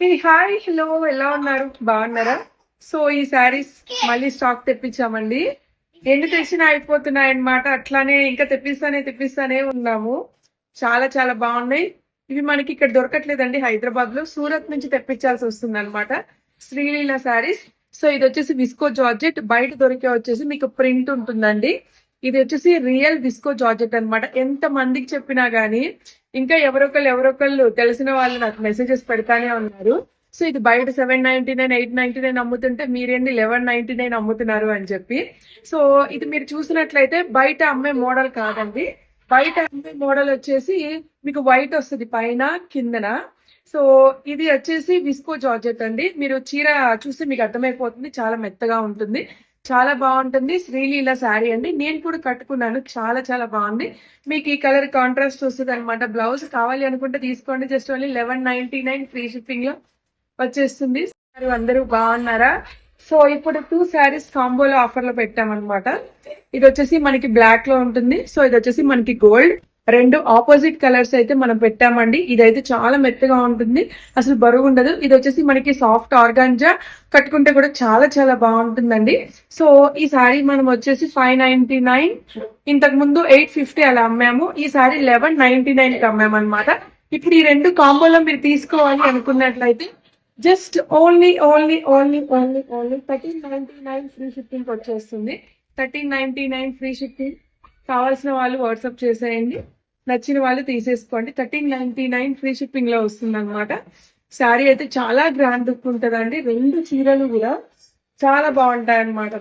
Hi hello ఎలా ఉన్నారు? బాగున్నారా? సో ఈ శారీస్ మళ్ళీ స్టాక్ తెప్పించామండి. ఎన్ని తెచ్చినా అయిపోతున్నాయి అన్నమాట అట్లానే ఇంకా తెప్పిస్తానే తెప్పిస్తానే ఉన్నాము. చాలా చాలా బాగున్నాయి. ఇవి మనకి ఇక్కడ దొరకట్లేదండి హైదరాబాద్లో సూరత్ నుంచి తెప్పించాల్సి వస్తుంది అనమాట శ్రీలీల శారీస్ సో ఇది వచ్చేసి విస్కో జార్జెట్. బయట దొరికే వచ్చేసి మీకు ప్రింట్ ఉంటుందండి. ఇది వచ్చేసి రియల్ విస్కో జార్జెట్ అన్నమాట. ఎంత మందికి చెప్పినా గానీ ఇంకా ఎవరొకళ్ళు ఎవరొకళ్ళు తెలిసిన వాళ్ళు నాకు మెసేజెస్ పెడతానే ఉన్నారు. సో ఇది బయట seven ninety nine eight ninety nine అమ్ముతుంటే మీరేంది లెవెన్ నైన్టీ నైన్ అమ్ముతున్నారు అని చెప్పి. సో ఇది మీరు చూసినట్లయితే బయట అమ్మే మోడల్ కాదండి. బయట అమ్మే మోడల్ వచ్చేసి మీకు వైట్ వస్తుంది పైన కిందన. సో ఇది వచ్చేసి విస్కో జార్జెట్ అండి. మీరు చీర చూస్తే మీకు అర్థమైపోతుంది చాలా మెత్తగా ఉంటుంది. చాలా బాగుంటుంది. శ్రీలీల శారీ అండి. నేను కూడా కట్టుకున్నాను. చాలా చాలా బాగుంది. మీకు ఈ కలర్ కాంట్రాస్ట్ వస్తుంది అనమాట బ్లౌజ్ కావాలి అనుకుంటే తీసుకోండి. Just only eleven ninety nine free షిప్పింగ్లో వచ్చేస్తుంది. అందరూ బాగున్నారా? సో ఇప్పుడు టూ శారీస్ కాంబోలో ఆఫర్లో పెట్టామన్నమాట. ఇది వచ్చేసి మనకి బ్లాక్లో ఉంటుంది. సో ఇది వచ్చేసి మనకి గోల్డ్. రెండు ఆపోజిట్ కలర్స్ అయితే మనం పెట్టామండి. ఇదైతే చాలా మెత్తగా ఉంటుంది. అసలు బరువు ఉండదు. ఇది వచ్చేసి మనకి సాఫ్ట్ ఆర్గాంజా కట్టుకుంటే కూడా చాలా చాలా బాగుంటుందండి. సో ఈ సారీ మనం వచ్చేసి ఫైవ్ నైన్టీ నైన్ ఇంతకు ముందు ఎయిట్ ఫిఫ్టీ అలా అమ్మాము. ఈ సారీ లెవెన్ నైన్టీ నైన్కి అమ్మాము అనమాట ఇప్పుడు ఈ రెండు కాంబోలో మీరు తీసుకోవాలి అనుకున్నట్లయితే just only only only only only thirteen ninety nine free shipping వచ్చేస్తుంది. Thirteen ninety nine free shipping కావాల్సిన వాళ్ళు వాట్సాప్ చేసేయండి. నచ్చిన వాళ్ళు తీసేసుకోండి. థర్టీన్ నైన్టీ నైన్ ఫ్రీ షిప్పింగ్లో వస్తుంది అనమాట శారీ అయితే చాలా గ్రాండ్ లుక్ ఉంటుందండి. రెండు చీరలు కూడా చాలా బాగుంటాయి అనమాట